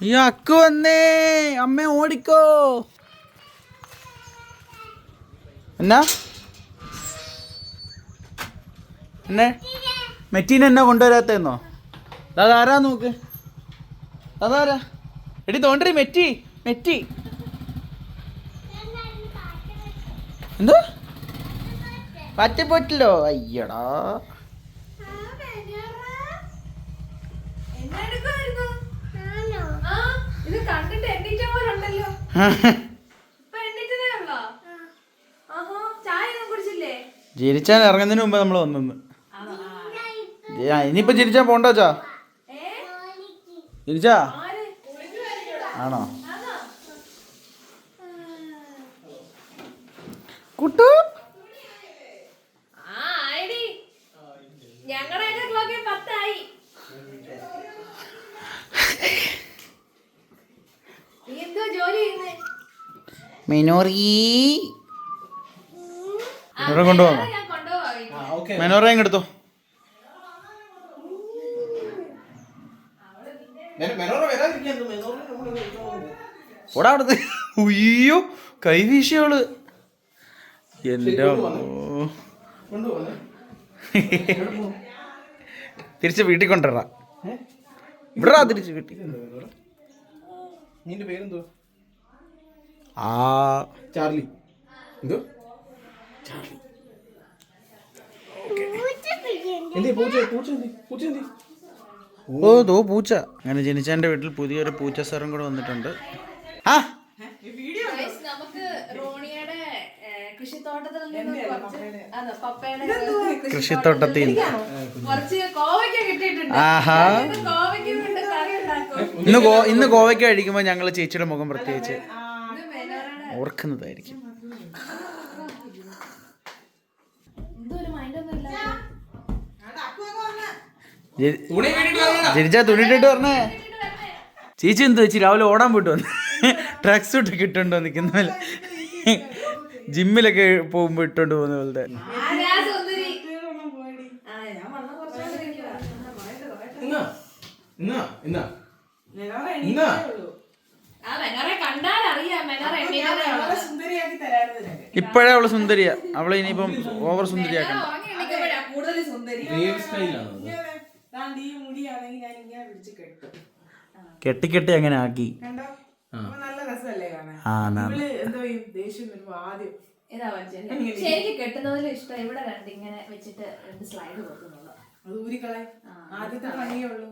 അയ്യോ അക്കു വന്നേ. അമ്മ ഓടിക്കോ. എന്നാ? എന്നെ? മെറ്റീന എന്നെ കൊണ്ടുവരാത്തെന്നോ? അതാരാ നോക്ക്? അതാരാ എടി തോണ്ടി മെറ്റി മെറ്റി. എന്തോ? പറ്റിപ്പോറ്റില്ലോ അയ്യടാ എന്നെടുക്കുവായിരുന്നു? ആ, ഇത് കണ്ടിട്ട് എണ്ണീറ്റ പോലെ ഉണ്ടല്ലോ. ഇപ്പൊ എണ്ണീറ്റതേ ഉള്ളോ? ആഹാ, ചായ ഒന്നും കുടിച്ചില്ലേ? ജനിച്ചാൻ ഇറങ്ങുന്നതിന് മുമ്പ് നമ്മൾ വന്നെന്ന്. ആ, ഇനിയിപ്പോ ചിരിച്ചാ പോണ്ടോ ചാ ഏ? ചിരിച്ചാ? ആണോ? കുട്ടു ആ, ആയെടി. ഞങ്ങളുടെയൊക്കെ ക്ലോക്കിൽ പത്തായി. നീ എന്തുവാ ജോലി ചെയ്യുന്നേ? മിനോറി? ഞാൻ കൊണ്ടുപോവാം. മെനോറ എടുത്തോ. ഓടാ അവിടുത്തെ ഉയ്യോ കൈ വീശിയോൾ എന്റെ അമ്മോ. തിരിച്ച് വീട്ടിൽ കൊണ്ടുവരാ. ഇവിടെ തിരിച്ച് വീട്ടിൽ. നിന്റെ പേരെന്തോ ആ ചാർലി. എന്തോ? എന്തേ ഓ ദോ പൂച്ച. അങ്ങനെ ജനിച്ചാന്റെ വീട്ടിൽ പുതിയൊരു പൂച്ച സ്ഥലം കൂടെ വന്നിട്ടുണ്ട്. ആ നമുക്ക് റോണിയുടെ കൃഷിത്തോട്ടത്തിൽ നിന്ന് കുറച്ച് അതെ, പപ്പയുടെ കൃഷിത്തോട്ടത്തിൽ കുറച്ച് കോവയ്ക്ക കിട്ടിയിട്ടുണ്ട്. ആഹാ. കോവയ്ക്ക കൊണ്ട് കറി ഉണ്ടാക്കും. ഇന്ന് ഇന്ന് ഗോവയ്ക്ക് കഴിക്കുമ്പോൾ ഞങ്ങൾ ചേച്ചിയുടെ മുഖം പ്രത്യേകിച്ച്. വന്നതാ. ജനിച്ചാ തുണിട്ടിട്ട് പറഞ്ഞേ ചേച്ചി എന്ത് ചേച്ചി രാവിലെ ഓടാൻ പോയിട്ട് വന്നു ട്രക്സ് സൂട്ട് കിട്ടുണ്ടോ നിൽക്കുന്ന പോലെ. ജിമ്മിലൊക്കെ പോകുമ്പോൾ ഇട്ടോണ്ട് പോകുന്ന പോലത്തെ. ഇന്നാ? ഇന്നാ? ഇന്നാ ഇന്നാ ആ മെനോറെ കണ്ടാൽ അറിയാം മെനോറ എണ്ണീറ്റതേ ഇപ്പോഴേ അവൾ സുന്ദരിയാ. അവളെ ഇനിയിപ്പം ഓവർ സുന്ദരിയാക്കണം. കെട്ടും. കെട്ടി കെട്ടി അങ്ങനെ ആക്കി. ആ. ആദ്യം കെട്ടുന്നതിലും ഇഷ്ടം. ഇവിടെ രണ്ട് ഇങ്ങനെ വെച്ചിട്ട് രണ്ട് സ്ലൈഡ് കൊടുക്കുന്നുള്ളൂ അത് ഊരിക്കളെ ആദ്യത്തെ ഭംഗിയുള്ളൂ ഉള്ളൂ.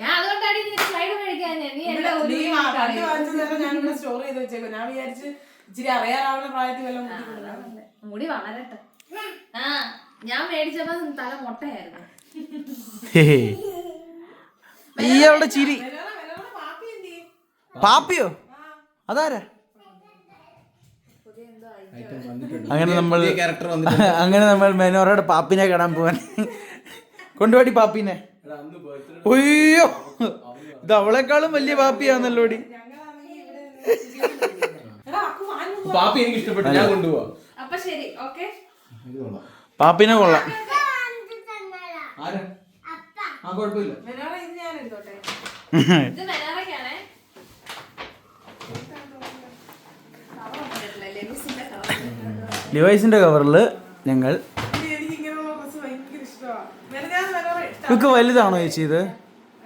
ഞാൻ അതുകൊണ്ടാണ് സ്ലൈഡ് മേടിക്കാൻ നീ ഒരു നീ പണ്ട് സ്റ്റോർ ചെയ്ത് വെച്ചേക്കും ഞാൻ വിചാരിച്ച് ഇച്ചിരി അറിയാറാവുന്ന പ്രായത്തിൽ മുടി കൊടുക്കാം. മുടി വളരട്ടെ. ആ ഞാൻ മേടിച്ചപ്പോ തല മുട്ടയായിരുന്നു. ഈ അവളുടെ ചിരി. മെലോണ, മെലോണ പാപ്പി എന്ത് ചെയ്യും? പാപ്പിയോ? അതാരാ? അങ്ങനെ നമ്മൾ ക്യാരക്ടർ വന്നിട്ട് അങ്ങനെ നമ്മൾ മെനോറയുടെ പാപ്പിനെ കാണാൻ പോവാൻ. കൊണ്ടുപോയി പാപ്പിനെ. ഒയ്യോ ഇത് അവളെക്കാളും വലിയ പാപ്പിയാന്നല്ലോടി. പാപ്പി എനിക്ക് ഇഷ്ടപ്പെട്ടു ഞാൻ കൊണ്ടുപോവാ. അപ്പൊ ശരി ഓക്കെ. ഇത് കൊള്ളാം. പാപ്പിനെ കൊള്ളാം. ആരാ? ആ കുഴപ്പമില്ല. മെലോണ ഇത് ഞാൻ എടുത്തോട്ടെ ഇത് മെനാറയ്ക്കാണേ ലെവിസിന്റെ ഡിവൈസിന്റെ കവറിൽ ഞങ്ങൾ ഇത് എനിക്ക് ഇങ്ങനെയുള്ള ഡ്രസ് ഭയങ്കര ഇഷ്ടമാണ് മെനഞ്ഞാൻ ഇതൊക്കെ വലുതാണോ ചേച്ചി ഇത്?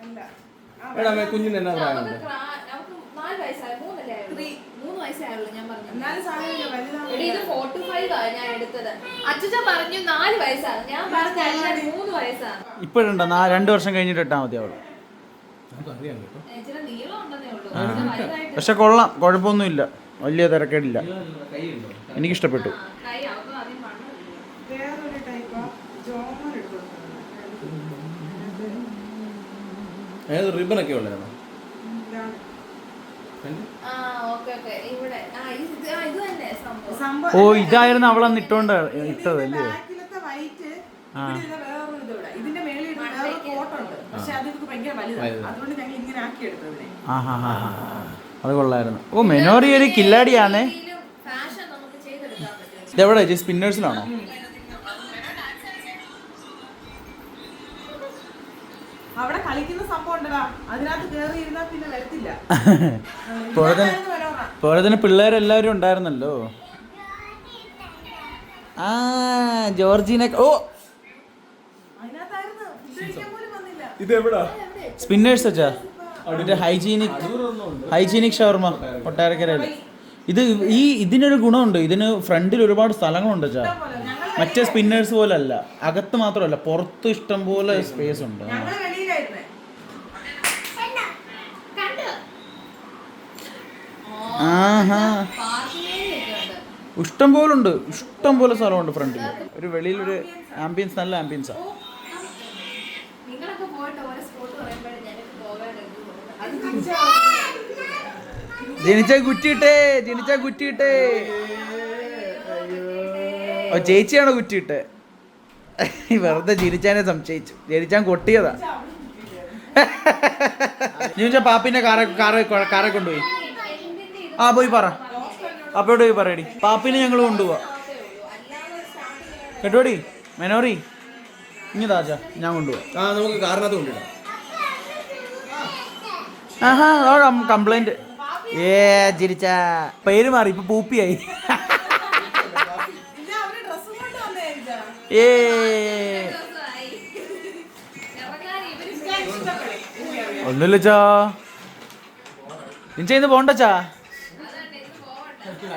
അല്ല. എടാ കുഞ്ഞിന് എന്നാ നമുക്ക് പ്രായമുണ്ട് ഇപ്പോഴുണ്ടോ? രണ്ടു വർഷം കഴിഞ്ഞിട്ട് ഇട്ടാ മതി അവൾ. പക്ഷെ കൊള്ളാം. കുഴപ്പമൊന്നുമില്ല. വലിയ തിരക്കേടില്ല. എനിക്കിഷ്ടപ്പെട്ടു ആ, കൈ അവർക്ക് അധികം മണ്ണൊന്നുമില്ല വേറൊരു ടൈപ്പാ ജോമർ എടുത്തോട്ടെ അതായത് റിബൺ ഒക്കെ ഉള്ളതാണോ ഇതാണ്. ആ ഓക്കെ ഓക്കെ ഇവിടെ ആ ഇത് ആ, ഇത് തന്നെ സംഭവം സംഭവം ഓ ഇതായിരുന്നു അവളന്ന് ഇട്ടോണ്ട് ഇട്ടതല്ലേ ബാക്കിലത്തെ വൈറ്റ് ഇവിടെ വേറൊരു ഇത് ഇവിടെ ഇതിന്റെ മേളിൽ ഇടുന്ന വേറൊരു കോട്ടുണ്ട് പക്ഷെ അത് ഇവർക്ക് ഭയങ്കര വലുതാണ് അതുകൊണ്ട് ഉള്ളതാണ്? ഓ ഇതായിരുന്നു അവൾ ആ ഇട്ടോണ്ട് ഇട്ടത് അല്ലേ? അത് കൊള്ളായിരുന്നു. ഓ മെനോറി ഒരു കില്ലാടിയാണേ ഫാഷൻ നമുക്ക് ചെയ്തെടുക്കാൻ പറ്റും. ഇതെവിടെ? സ്പിന്നേഴ്സിലാണോ അതിനകത്ത് കേറി ഇരുന്നാ പിന്നെ വരത്തില്ല. പോലെ തന്നെ പിള്ളേരെല്ലാവരും ഉണ്ടായിരുന്നല്ലോ? ആ ജോർജിനെ ഓ! ഇതെവിടാ ഫുഡ് കഴിക്കാൻ പോലും വന്നില്ല. ഇത് എവിടാ സ്പിന്നേഴ്സ് വെച്ചാ അവിടെ ഹൈജീനിക് ഹൈജീനിക് ഷവർമ കൊട്ടാരക്കരയിൽ ഇത് ഈ ഇതിനൊരു ഗുണമുണ്ട്. ഇതിന് ഫ്രണ്ടിൽ ഒരുപാട് സ്ഥലങ്ങളുണ്ട് ചാ മറ്റേ സ്പിന്നേഴ്സ് പോലെ അല്ല അകത്ത് മാത്രമല്ല പുറത്ത് ഇഷ്ടം പോലെ സ്പേസ് ഉണ്ട് ഞങ്ങൾ വെളിയിലായിരുന്നേ കണ്ടോ ആഹാ. ഇഷ്ടം പോലെ ഉണ്ട് ഇഷ്ടം പോലെ സ്ഥലമുണ്ട് ഫ്രണ്ടിൽ ഒരു വെളിയിൽ ഒരു ആംബിയൻസ് നല്ല ആംബിയൻസാ നിങ്ങളൊക്കെ പോയിട്ട് ഓരോ സ്പോട്ട് പറയുമ്പോഴേ ഞാനൊക്കെ പോകാനുണ്ട് അത് തിരിച്ചാ ജനിച്ച കുറ്റിയിട്ടേ ജനിച്ച കുറ്റിയിട്ടേ. ഓ ചേച്ചിയാണോ കുറ്റിയിട്ട്? വെറുതെ ജനിച്ചാനെ സംശയിച്ചു. ജനിച്ചാൻ കൊട്ടിയതാ. ജനിച്ച പാപ്പിന്റെ കാറെ കാറെ കാറെ കൊണ്ടുപോയി. ആ പോയി പറ. അപ്പോട്ട് പോയി പറയടി. പാപ്പിനെ ഞങ്ങൾ കൊണ്ടുപോവാ. കേട്ടോടി? മെനോറി? ഇനി താജ ഞാൻ കൊണ്ടുപോവാ. ആ നമുക്ക് കാറിനകത്ത് കൊണ്ടിടാം ആഹാ കംപ്ലൈന്റ് ഏ ചിരിച്ച. പേര് മാറി ഇപ്പൊ പൂപ്പിയായി. ഏ. ഒന്നുമില്ല ചാ. നിഞ്ച ഇന്ന് പോണ്ട ചാ.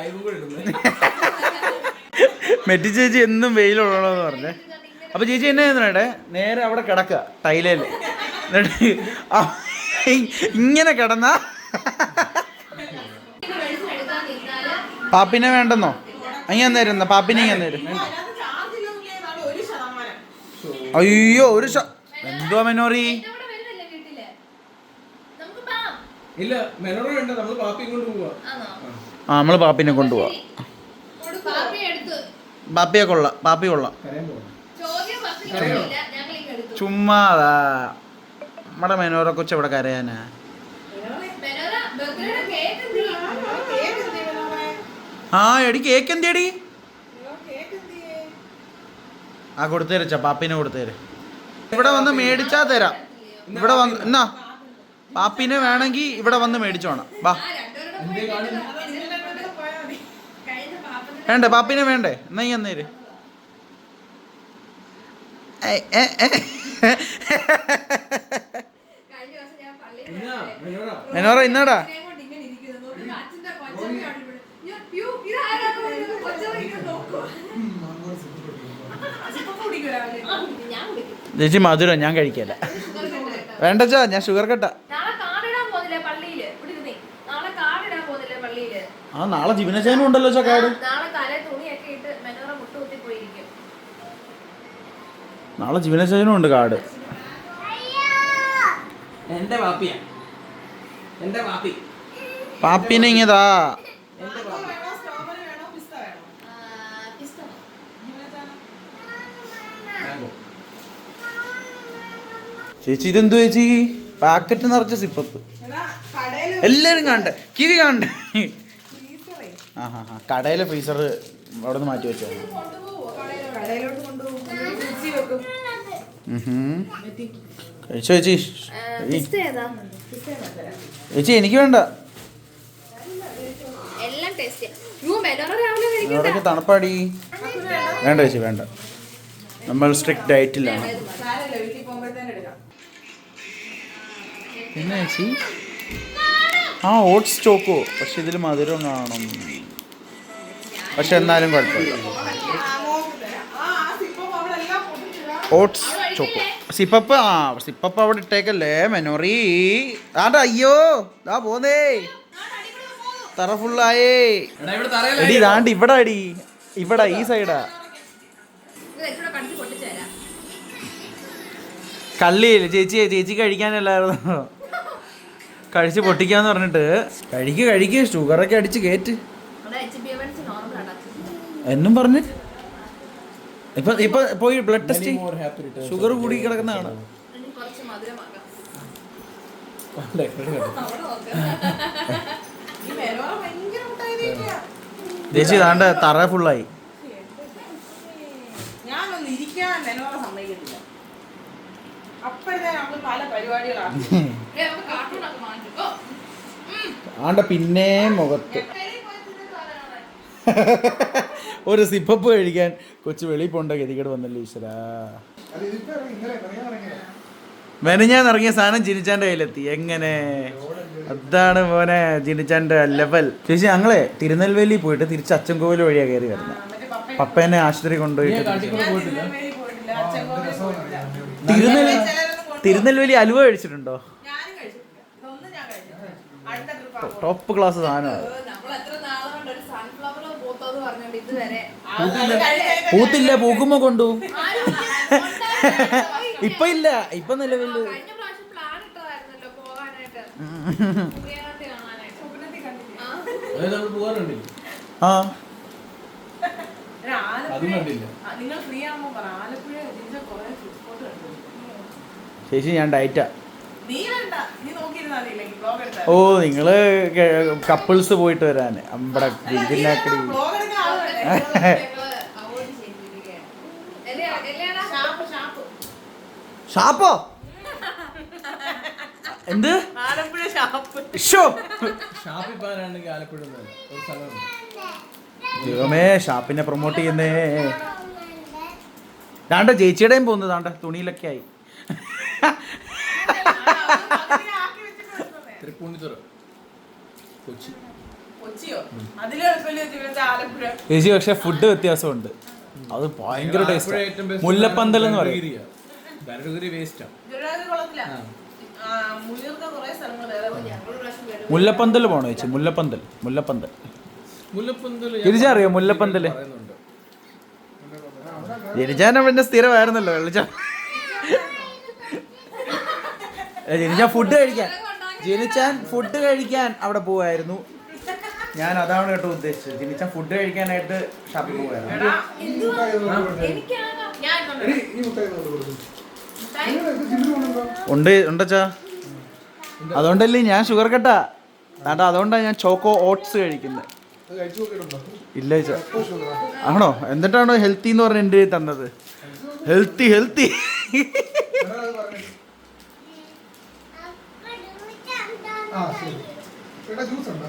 മെറ്റി ചേച്ചി എന്നും വെയിലുള്ളതെന്ന് പറഞ്ഞേ. അപ്പൊ ചേച്ചി എന്നെ ചെയ്യുന്നേ നേരെ അവിടെ കിടക്കുക ടൈലേൽ. എന്നിട്ട് ഇങ്ങനെ കിടന്ന. പാപ്പിനെ വേണ്ടെന്നോ? അങ്ങനെ നേരം പാപ്പിനെ ഇങ്ങനെ നേരം അയ്യോ ഒരു എന്തുവാ മെനോറി ഇല്ല. മെനോറി വേണ്ട. നമ്മൾ പാപ്പിയും കൊണ്ട് പോവാ. ആ നമ്മൾ പാപ്പിനെ കൊണ്ടുപോവാം. പാപ്പിയെ കൊള്ളാം പാപ്പി കൊള്ളാം. ചുമ്മാതാ നമ്മുടെ മെനോറ കൊച്ചു ഇവിടെ കരയാനാ? ആ എടി കേക്ക് എന്തേടി ആ കൊടുത്തേരച്ച പാപ്പിനെ കൊടുത്തേര് ഇവിടെ വന്ന് മേടിച്ചാ തരാം. ഇവിടെ വന്ന് എന്നാ? പാപ്പിനെ വേണമെങ്കിൽ ഇവിടെ വന്ന് മേടിച്ചു വേണം വാ അതിനെ കൊണ്ട് പോയാ മതി. വേണ്ടേ പാപ്പിനെ വേണ്ടേ? എന്നാ ഈ എന്നേര് മെനോറ ഇന്നാടാ. ചേച്ചി മധുരം ഞാൻ കഴിക്കല. വേണ്ടച്ചാ ഞാൻ ഷുഗർ കട്ട ആ. നാളെ ജീവനശാനും ഉണ്ടല്ലോ ചക്കാട് നാളെ തലേ തുണിയൊക്കെ ഇട്ട് മെനോറ മുട്ടുകുത്തി പോയിരിക്കും നാളെ ജീവനശേഷനും ഉണ്ട് കാട് എന്റെ പാപ്പിയാ. എന്റെ പാപ്പി. പാപ്പിനെ ഇങ്ങതാ. ചേച്ചി ഇതെന്തു ചേച്ചി? പാക്കറ്റ് നിറച്ച സിപ്പപ്പ്. എടാ, എല്ലാരും കാണണ്ടേ കിവി കാണണ്ടേ ഫ്രീസറേ. ആ ഹാ ഹാ കടയിലെ ഫ്രീസർ അവിടെ നിന്ന് മാറ്റി വെച്ചോ. കഴിച്ചോ ചേച്ചി? ചേച്ചി എനിക്ക് വേണ്ട. ഇവിടേക്ക് തണുപ്പാടി. വേണ്ട ചേച്ചി വേണ്ട. നമ്മൾ സ്ട്രിക്റ്റ് ഡയറ്റിലാണ് പിന്നെ ചേച്ചി? ആ ഓട്സ് ചോക്കോ. പക്ഷെ ഇതിൽ മധുരം കാണും. പക്ഷെ എന്നാലും കുഴപ്പമില്ല ആ, മോൾക്ക് തരാം. ആ, ആ സിപ്പം അവിടെ എല്ലാം പൊട്ടിച്ചിടാം. ഓട്സ് ചോക്കോ സിപ്പപ്പ് ആ സിപ്പപ്പ് അവിടെ ഇട്ടേക്കല്ലേ മെനോറി. ആണ്ട അയ്യോ ആ പോന്നേ. തറ ഫുള്ളായേ. എടാ ഇവിടെ അടി ഇവിടെ ഈ സൈഡാ. കള്ളിയില്ല ചേച്ചി ചേച്ചി കഴിക്കാനല്ലായിരുന്നു. കഴിച്ച് പൊട്ടിക്കാന്ന് പറഞ്ഞിട്ട്. കഴിക്ക് കഴിക്ക് ഷുഗറൊക്കെ അടിച്ച് കയറ്റ് എന്നും പറഞ്ഞ്? ഇപ്പൊ ഇപ്പൊ പോയി ബ്ലഡ് ടെസ്റ്റ് ഷുഗർ കൂടി കിടക്കുന്നതാണ്. ചേച്ചി താണ്ട തറ ഫുള്ളായി. ആണ്ട പിന്നെ മുഖത്ത് വെളിയിൽ പോയി തിന്നിട്ട് വരാനാണ്. ഒരു സിപ്പപ്പ് കഴിക്കാൻ കൊച്ചു വെളിയിൽ പോണ്ട ഗതികേട് വന്നല്ലോ ഈശ്വരാ. മെനഞ്ഞാൻ ഇറങ്ങിയ സാധനം ജിനിച്ചാന്റെ കയ്യിലെത്തി. എങ്ങനെ? അതാണ് മോനെ ജിനിച്ചാന്റെ ലെവൽ ചേച്ചി ഞങ്ങളെ തിരുനെൽവേലി പോയിട്ട് തിരിച്ച് അച്ചൻകോവിൽ വഴിയാ കയറി വരുന്നത്. പപ്പേനെ ആശുപത്രി കൊണ്ടുപോയിട്ട് പോയിട്ടില്ല. തിരുനെൽവേലി പോയിട്ടില്ല. അച്ചൻകോവിൽ പോയിട്ടില്ല. തിരുനെൽ തിരുനെൽവേലി അലുവ കഴിച്ചിട്ടുണ്ടോ? ടോപ്പ് ക്ലാസ് സാധനമാണ് ഏ, നമ്മൾ എത്ര നാളെ കൊണ്ട് ഒരു സൺഫ്ലവർ പൂത്തോന്ന് പറഞ്ഞോണ്ട് ഇതുവരെ പൂത്തില്ല. പൂക്കുമ്പോ കൊണ്ടു. ഇപ്പൊ ഇല്ല. ഇപ്പൊ ആ. കണ്ടു. ചേച്ചി ഞാൻ ഡയറ്റാ. ഓ നിങ്ങൾ കപ്പിൾസ് പോയിട്ട് വരാന്. അമ്പട ഷാപ്പ്? എന്ത്? ദൈവമേ ഷാപ്പിനെ പ്രൊമോട്ട് ചെയ്യുന്നേ. ദാണ്ട ചേച്ചിയുടെയും പോകുന്നത് ദാണ്ട തുണിയിലൊക്കെ ആയി. തൃപ്പൂണിത്തുറ കൊച്ചി. ചേച്ചി പക്ഷെ ഫുഡ് വ്യത്യാസമുണ്ട്. അത് ഭയങ്കര ടേസ്റ്റ് മുല്ലപ്പന്തൽ എന്ന് പറയും. മുല്ലപ്പന്തൽ പോണോ ചേച്ചി? മുല്ലപ്പന്തൽ മുല്ലപ്പന്തൽ. ഗിരിജ അറിയോ മുല്ലപ്പന്തൽ? പറയുന്നുണ്ട്. ജനിച്ചാൻ പിന്നെ സ്ഥിരമായിരുന്നല്ലോ വെള്ളിച്ച ജനിച്ചാൻ ഫുഡ് കഴിക്കാൻ. ജനിച്ചാൻ ഫുഡ് കഴിക്കാൻ അവിടെ പോവായിരുന്നു. ഞാൻ അതാണ് കേട്ടോ ഉദ്ദേശിച്ചത്. ജിനിച്ച ഫുഡ് കഴിക്കാനായിട്ട് ഷാപ്പിൽ ഞാൻ ഉണ്ട് ഉണ്ടച്ചാ. അതുകൊണ്ടല്ലേ ഞാൻ ഷുഗർ കട്ടാ. അതാ അതുകൊണ്ടാണ് ഞാൻ ചോക്കോ ഓട്സ് കഴിക്കുന്നത് ഇല്ല ചാ ആണോ? എന്നിട്ടാണോ ഹെൽത്തി എന്ന് പറഞ്ഞ എന്റെ തന്നത്? ഹെൽത്തി ഹെൽത്തി ആ ശരി. ജ്യൂസ് ഉണ്ടോ?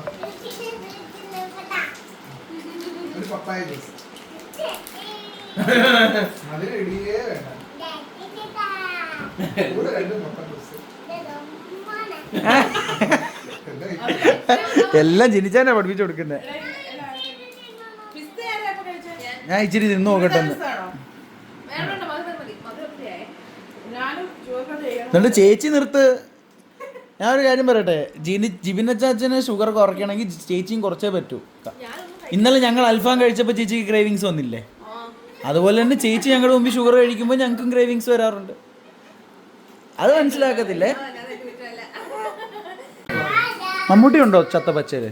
പപ്പായ ജ്യൂസ്. അതിന് ഇടിയേ എല്ലാം ജനിച്ചാനാ പഠിപ്പിച്ചു കൊടുക്കുന്നേ? ഞാൻ ഇച്ചിരി നിന്ന് നോക്കട്ടെ എന്നിട്ട് ചേച്ചി നിർത്ത്. ഞാനൊരു കാര്യം പറയട്ടെ ജിനി ജിബിന ചാച്ചന് ഷുഗർ കുറയ്ക്കണമെങ്കിൽ ചേച്ചിയും കുറച്ചേ പറ്റൂ. ഇന്നലെ ഞങ്ങൾ അൽഫാം കഴിച്ചപ്പോൾ ചേച്ചിക്ക് ക്രേവിങ്സ് വന്നില്ലേ? അതുപോലെ തന്നെ ചേച്ചി ഞങ്ങളുടെ മുമ്പിൽ ഷുഗർ കഴിക്കുമ്പോൾ ഞങ്ങൾക്കും ക്രേവിങ്സ് വരാറുണ്ട്. അത് മനസ്സിലാക്കത്തില്ലേ? മമ്മൂട്ടി ഉണ്ടോ ചത്ത പച്ചര്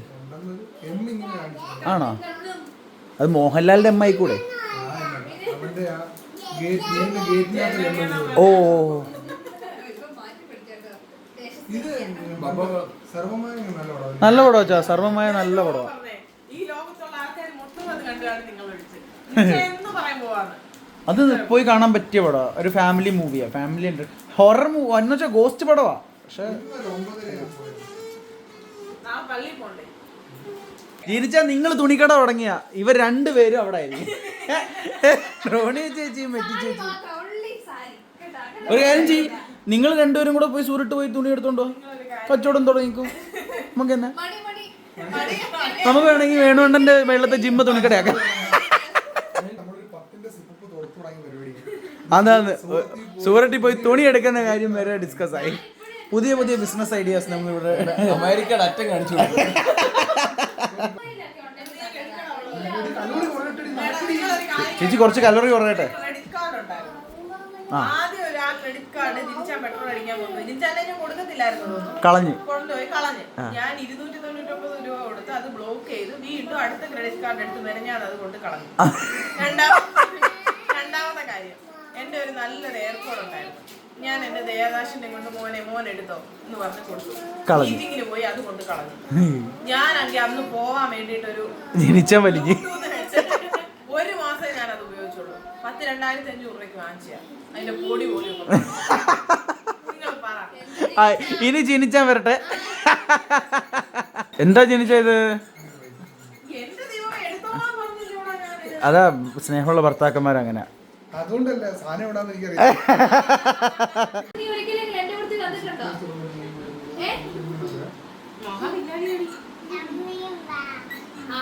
ആണോ? അത് മോഹൻലാലിന്റെ അമ്മായി കൂടെ? ഓ നല്ല പടം നല്ല പടവാ സർവമായ നല്ല പടവാ പറഞ്ഞേ, ഈ ലോകത്തുള്ള ആൾക്കാർ മൊത്തം അത് കണ്ടാണ് നിങ്ങൾ വിളിച്ചത് എന്ന് പറയാൻ പോവാന്ന് അത് പോയി കാണാൻ പറ്റിയ പടവാ ഒരു ഫാമിലി മൂവിയാ ഫാമിലി ഹൊറർ മൂവി എന്ന് വെച്ചാൽ ഗോസ്റ്റ് പടവാ. പക്ഷെ തിരിച്ചാ നിങ്ങൾ തുണിക്കട തുടങ്ങിയ. ഇവർ രണ്ടുപേരും അവിടെ ആയിരിക്കും. റോണി ചേച്ചിയും മെറ്റി ഒരു കാര്യം ചെയ്യും. നിങ്ങൾ രണ്ടുപേരും കൂടെ പോയി സൂറിട്ട് പോയി തുണി എടുത്തോണ്ടോ? കച്ചവടം തുടങ്ങിക്കും. നമുക്ക് എന്നാ? നമുക്ക് വേണമെങ്കിൽ വേണുണ്ടെന്റെ വെള്ളത്തെ ജിമ്മ തുണിക്കടയാക്കാം. അതാണ്. സൂററ്റിൽ പോയി തുണി എടുക്കുന്ന കാര്യം വരെ ഡിസ്കസ് ആയി പുതിയ പുതിയ ബിസിനസ് ഐഡിയാസ് നമ്മൾ ഇവിടെ അമേരിക്കയുടെ അറ്റം കാണിച്ചു ചേച്ചി കുറച്ച് കലറി കുറയട്ടെ? കളഞ്ഞ്. കൊണ്ടുപോയി കളഞ്ഞു ഞാൻ ഇരുന്നൂറ്റി തൊണ്ണൂറ്റൊമ്പത് രൂപ കൊടുത്ത് അത് ബ്ലോക്ക് ചെയ്ത് വീണ്ടും അടുത്ത ക്രെഡിറ്റ് കാർഡ് എടുത്ത് മെനഞ്ഞാൽ അത് കൊണ്ട് കളഞ്ഞു. കാര്യം എന്റെ ഒരു നല്ലൊരു എയർപോർട്ട് ഉണ്ടായിരുന്നു. ഞാൻ എന്റെ ദേവദാശിന്റെ കൊണ്ട് മോനെ മോൻ എടുത്തോ എന്ന് പറഞ്ഞ് കൊടുത്തു. കളഞ്ഞു. പോയി അത് കൊണ്ട് കളഞ്ഞു. ഞാൻ ഞാനാണെങ്കിൽ അന്ന് പോവാൻ വേണ്ടിയിട്ടൊരു ജനിച്ചാൽ വലിഞ്ഞ് ഒരു മാസം ഞാൻ അത് ഉപയോഗിച്ചുള്ളൂ. പത്ത് രണ്ടായിരത്തി അഞ്ഞൂറ് രൂപയ്ക്ക് വാങ്ങിച്ചാ അതിന്റെ പൊടി. ആ, ഇനി ജനിച്ചാൻ വരട്ടെ. എന്താ ജനിച്ചത്? അതാ സ്നേഹമുള്ള ഭർത്താക്കന്മാരങ്ങനെ. അതുകൊണ്ടല്ല സാധനം ഇടാന്ന് എനിക്കറിയാം നീ ഒരിക്കലെങ്കിലും എന്റെ അടുത്ത് കണ്ടിട്ടുണ്ടോ? ഏ? മഹാവില്ലാടിയടി ആ,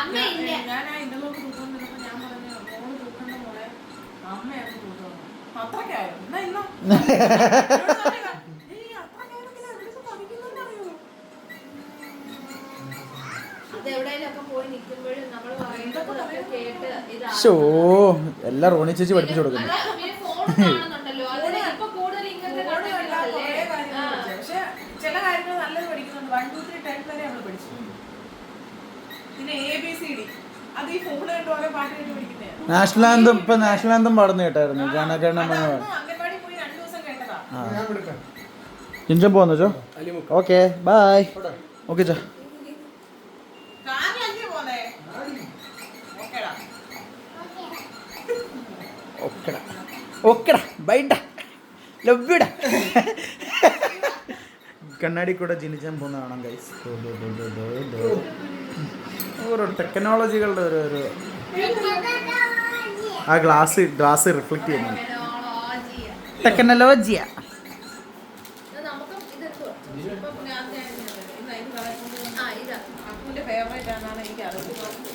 അമ്മയില്ല. ഞാൻ ആ ഇന്റർലോക്ക് തൂക്കൊണ്ടിരുന്നപ്പോ ഞാൻ പറഞ്ഞു മോൾ തൂക്കണ്ട മോളെ അമ്മയാണ് തൂക്കുന്നത് അത്രക്കായോ എന്നാ ഇന്നോ? എന്നോട് പറയുക, "ഏയ്, അത്രക്കാണെങ്കിൽ എവിടുന്ന് പഠിക്കുന്നുണ്ടറിയോ?" അത് എവിടെയെങ്കിലും ഒക്കെ പോയി നിൽക്കുമ്പോഴും നമ്മൾ ഷോ എല്ലാം റോണി ചേച്ചി പഠിപ്പിച്ചു കൊടുക്കുന്നു. നാഷണൽ ആന്തം ഇപ്പൊ നാഷണൽ ആന്തം അതിന് കേട്ടായിരുന്നു. ഇങ്ങനത്തെ ഫോണിൽ ചോ? ഓക്കെ ബായ് ഓക്കെ ആ. പഠിച്ചു. പക്ഷെ ചില കാര്യങ്ങൾ നല്ലത് പഠിക്കുന്നുണ്ട് വൺ ടു ത്രീ ടെൻ വരെ നമ്മൾ പഠിച്ചു പിന്നെ എ ബി സി ഡി അത് ഈ ഫോൺ കണ്ട് ഓരോ പാട്ട് കേട്ട് പഠിക്കുന്നേ നാഷണൽ ആന്തം ഇപ്പൊ നാഷണൽ ആന്തം പാടുന്ന കേട്ടായിരുന്നു ജനഗണ മന അംഗൻവാടി പോയി രണ്ടു ദിവസം കേട്ടതാ ഞാൻ വിളിക്കാം ജിഞ്ചൻ പോന്നു ചോ ഓക്കെ ബൈ ഓക്കെ ചോ കാറിലല്ലേ പോന്നേ ഓക്കേടാ ഓക്കെടാ ബൈഡാ ലവ്യൂടാ കണ്ണാടി കൂടെ ജനിച്ചാൻ പോകുന്ന കാണാം ഗൈസ് ഓരോ ടെക്നോളജികളുടെ ഒരു ഒരു ആ ഗ്ലാസ് ഗ്ലാസ് റിഫ്ലക്ട് ചെയ്യുന്നു. ടെക്നോളജിയാ.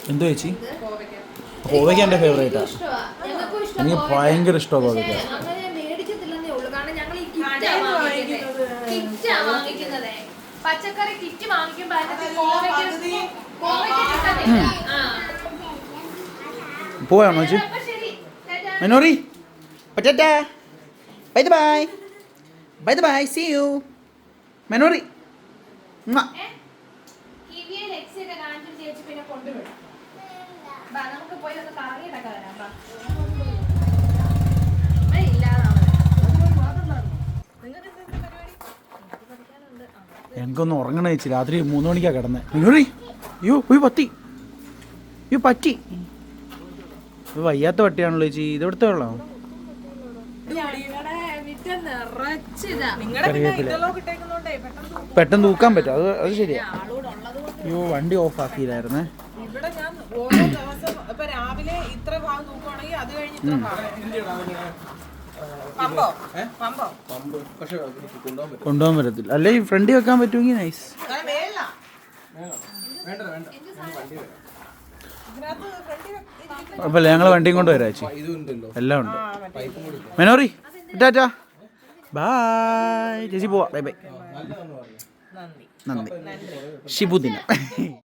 എന്തോ ചേച്ചി? കോവയ്ക്ക് എന്റെ ഫേവറേറ്റാണ് എനിക്ക് ഭയങ്കര ഇഷ്ടമാണ് കോവയ്ക്ക അങ്ങനെ മേടിക്കത്തില്ലെന്നേ ഉള്ളൂ കാരണം ഞങ്ങൾ ഈ കിറ്റാ കടയിൽ നിന്ന് വാങ്ങിക്കുന്നത് വാങ്ങിക്കുന്നത്. കിറ്റാ വാങ്ങിക്കുന്നത് പച്ചക്കറി കിറ്റ് വാങ്ങിക്കുമ്പോ പോവാണോ ചേച്ചി. മെനോറി. പറ്റാ bye bye. Bye bye. See you Manori. നമുക്ക് പോയി കറങ്ങിയിട്ടൊക്കെ വരാം എനിക്കൊന്ന് ഉറങ്ങണ ചേച്ചി രാത്രി മൂന്ന് മണിക്കാ കിടന്നെ. മെനോറി അയ്യോ പോയി പത്തി. അയ്യോ പറ്റി. ഇത് വയ്യാത്ത പട്ടിയാണല്ലോ ചേച്ചി. ഇത് ഇവിടുത്തെ വെള്ളം? പെട്ടെന്ന് പെട്ടെന്ന് തൂക്കാൻ പറ്റും. അത് അത് ശരിയാ. അയ്യോ വണ്ടി ഓഫ് ആക്കിയില്ലായിരുന്നേ. ഇവിടെ ഞാൻ ഓരോ ദിവസം ഇപ്പൊ രാവിലെ ഇത്ര ഭാഗം തൂക്കുവാണെങ്കിൽ അത് കഴിഞ്ഞ് കൊണ്ടുപോകാൻ പറ്റും കൊണ്ടുപോകാൻ പറ്റത്തില്ല. അല്ലെ ഈ ഫ്രണ്ടിൽ വെക്കാൻ പറ്റുമെങ്കിൽ നൈസ് അപ്പല്ല ഫ്രണ്ട് അപ്പൊ ഞങ്ങൾ വണ്ടിയും കൊണ്ട് വരാം എല്ലാം ഉണ്ട്. പൈപ്പും കൂടി ഇല്ല. മെനോറി ടാറ്റാ ബായ് ചേച്ചി പോവാ. ബൈ ബൈ നന്ദി. ശിബുദിനം.